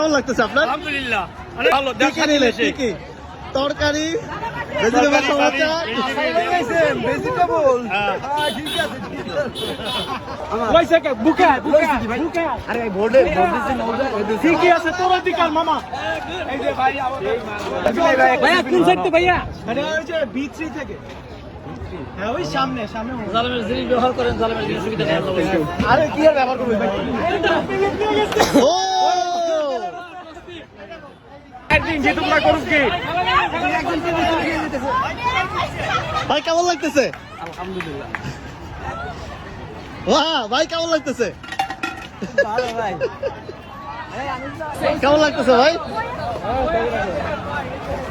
কেমন লাগতেছে আপনার? আলহামদুলিল্লাহ। ভালো কি? তরকারি? ভেজিটেবল সমস্যা? ভেজিটেবল। হ্যাঁ। বুকা বুকা বুকা। আরে ভাই বোর্ডে বোর্ডে ঠিকই আছে? তোর অধিকার মামা। এই যে ভাই ভাইয়া কোন সাইড থেকে ভাইয়া? মানে ওই যে বি থেকে। হ্যাঁ ওই সামনে সামনে জালামের জিনিস ব্যবহার করেন জালামের জিনিস সুবিধা আরে কি আর ব্যবহার করবে ও ভাই কেমন লাগতেছে? আলহামদুলিল্লাহ বাহ ভাই কেমন লাগতেছে? কেমন লাগতেছে ভাই?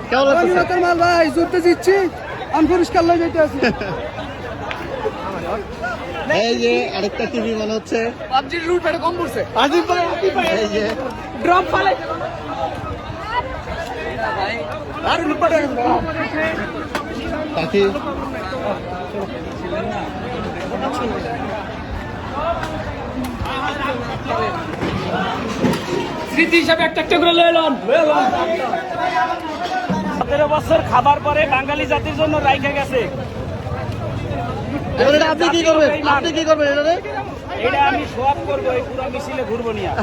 কেমন লাগতেছে? মাল ভাই জুতে দিচ্ছি। আমি পরিষ্কার লয়ে যাইতে আছি। এই যে আরেকটা টিভি মনে হচ্ছে। পাবজির রুট পেটে কম পড়ছে। আজিম ভাই এই যে। ড্রপ ফালে পাখি স্মৃতি হিসাবে একটা একটা করে লয়ে সতেরো বছর খাবার পরে বাঙালি জাতির জন্য রাইখা গেছে। এটা আপনি কি করবেন? আপনি কি করবেন এটা এটা আমি সোয়াব করব এই পুরো মিছিলে ঘুরবো নিয়ে।